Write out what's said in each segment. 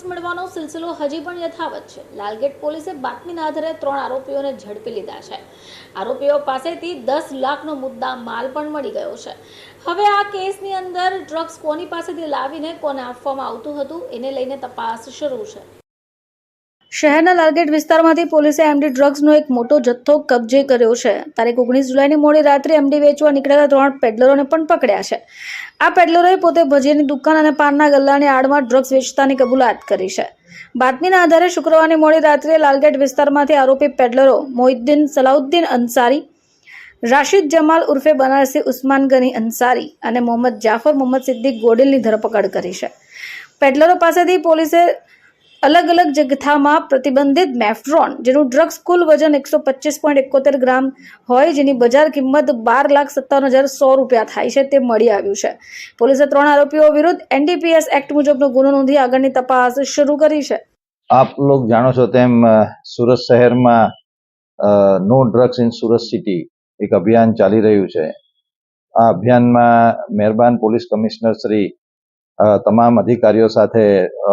Drugs મળવાનો સિલસિલો હજી પણ યથાવત છે. લાલગેટ પોલીસે બાતમીના આધારે ત્રણ આરોપીઓને ઝડપી લીધા છે. આરોપીઓ પાસેથી દસ લાખનો મુદ્દા માલ પણ મળી ગયો છે. હવે આ કેસની અંદર ડ્રગ્સ કોની પાસેથી લાવીને કોને આપવામાં આવતું હતું, એને લઈને તપાસ શરૂ છે. શહેરના લાલગેટ વિસ્તારમાંથી પોલીસે એમડી ડ્રગ્સનો એક મોટો જથ્થો કબજે કર્યો છે. તારીખ ઓગણીસ જુલાઈની મોડી રાત્રે એમડી વેચવા નીકળેલા ત્રણ પેડલરોને પણ પકડ્યા છે. આ પેડલરોએ પોતે ભજીયાની દુકાન અને પાનના ગલ્લાની આડમાં ડ્રગ્સ વેચતાની કબૂલાત કરી છે. બાતમીના આધારે શુક્રવારની મોડી રાત્રે લાલગેટ વિસ્તારમાંથી આરોપી પેડલરો મોહિદ્દીન સલાઉદ્દીન અંસારી રાશિદ જમાલ ઉર્ફે બનારસી ઉસ્માન ગની અંસારી અને મોહમ્મદ જાફર મોહમ્મદ સિદ્દીક ગોડેલની ધરપકડ કરી છે. પેડલરો પાસેથી પોલીસે અલગ અલગ જથ્થામાં પ્રતિબંધિત મેફ્રોન, જેનું ડ્રગ્સ કુલ વજન એકસો પચીસ પોઈન્ટ એકોતેર ગ્રામ હોય, જેની બજાર કિંમત બાર લાખ સત્તાવન હજાર સો રૂપિયા થાય છે, તે મળી આવ્યું છે. પોલીસે ત્રણ આરોપીઓ વિરુદ્ધ એનડીપીએસ એક્ટ મુજબનો ગુનો નોંધી આગળની તપાસ શરૂ કરી છે. આપ લોક જાણો છો તેમ સુરત શહેરમાં no drugs in Surat city એક અભિયાન ચાલી રહ્યું છે. આ અભિયાનમાં મહેરબાન પોલીસ કમિશનર શ્રી તમામ અધિકારીઓ સાથે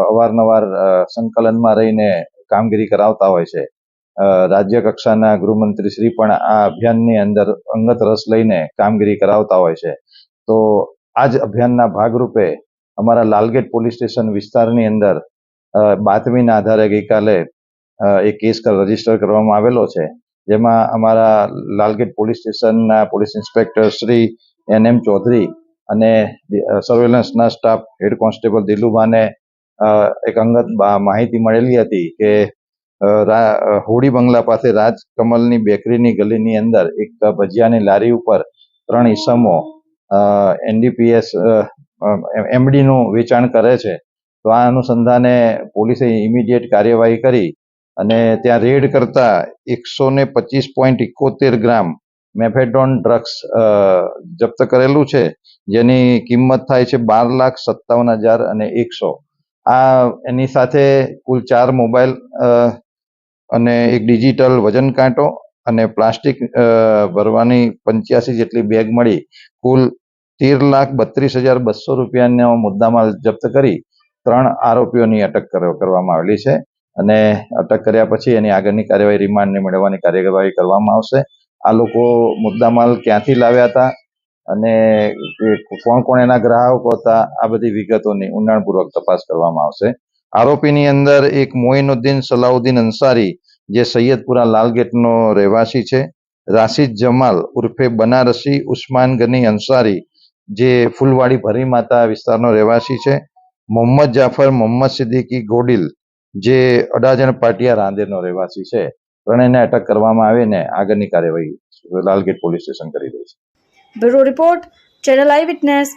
અવારનવાર સંકલનમાં રહીને કામગીરી કરાવતા હોય છે. રાજ્ય કક્ષાના ગૃહમંત્રી શ્રી પણ આ અભિયાનની અંદર અંગત રસ લઈને કામગીરી કરાવતા હોય છે. તો આ જ અભિયાનના ભાગરૂપે અમારા લાલગેટ પોલીસ સ્ટેશન વિસ્તારની અંદર બાતમીના આધારે ગઈકાલે એક કેસ રજિસ્ટર કરવામાં આવેલો છે. જેમાં અમારા લાલગેટ પોલીસ સ્ટેશનના police inspector Shri N M Chaudhary અને સર્વેલન્સના સ્ટાફ હેડ કોન્સ્ટેબલ દિલુબાને એક અંગત માહિતી મળેલી હતી કે હોડી બંગલા પાસે રાજકમલની બેકરીની ગલીની અંદર એક ભજીયાની લારી ઉપર ત્રણ ઈસમો એનડીપીએસ એમડીનું વેચાણ કરે છે. તો આ અનુસંધાને પોલીસે ઇમિડિયેટ કાર્યવાહી કરી અને ત્યાં રેડ કરતા એકસો ને પચીસ પોઈન્ટ ઇકોતેર ગ્રામ મેફેડોન ડ્રગ્સ જપ્ત કરેલું છે, જેની કિંમત થાય છે બાર લાખ સત્તાવન હજાર અને એકસો. આ, એની સાથે કુલ ચાર મોબાઈલ અને એક ડિજિટલ વજન કાંટો અને પ્લાસ્ટિક ભરવાની પંચ્યાસી જેટલી બેગ મળી. કુલ તેર લાખ બત્રીસ હજાર બસો રૂપિયાનો મુદ્દામાલ જપ્ત કરી ત્રણ આરોપીઓની અટક કરવામાં આવેલી છે. અને અટક કર્યા પછી એની આગળની કાર્યવાહી, રિમાન્ડને મેળવવાની કાર્યવાહી કરવામાં આવશે. આ લોકો મુદ્દામાલ ક્યાંથી લાવ્યા હતા અને કોણ કોણ એના ગ્રાહકો હતા, આ બધી વિગતોની ઊંડાણપૂર્વક તપાસ કરવામાં આવશે. આરોપીની અંદર એક મોઇનુદ્દીન સલાઉદ્દીન અંસારી જે સૈયદપુરા લાલગેટનો રહેવાસી છે. રાશિદ જમાલ ઉર્ફે બનારસી ઉસ્માન ગની અંસારી જે ફૂલવાડી ભરી માતા વિસ્તારનો રહેવાસી છે. મોહમ્મદ જાફર, મોહમ્મદ સિદ્દીકી ગોડિલ, જે અડાજણ પાટિયા રાંદેરનો રહેવાસી છે. ત્રણેયને અટક કરવામાં આવીને આગળની કાર્યવાહી લાલગેટ પોલીસ સ્ટેશન કરી રહી છે. Bureau report, channel eye witness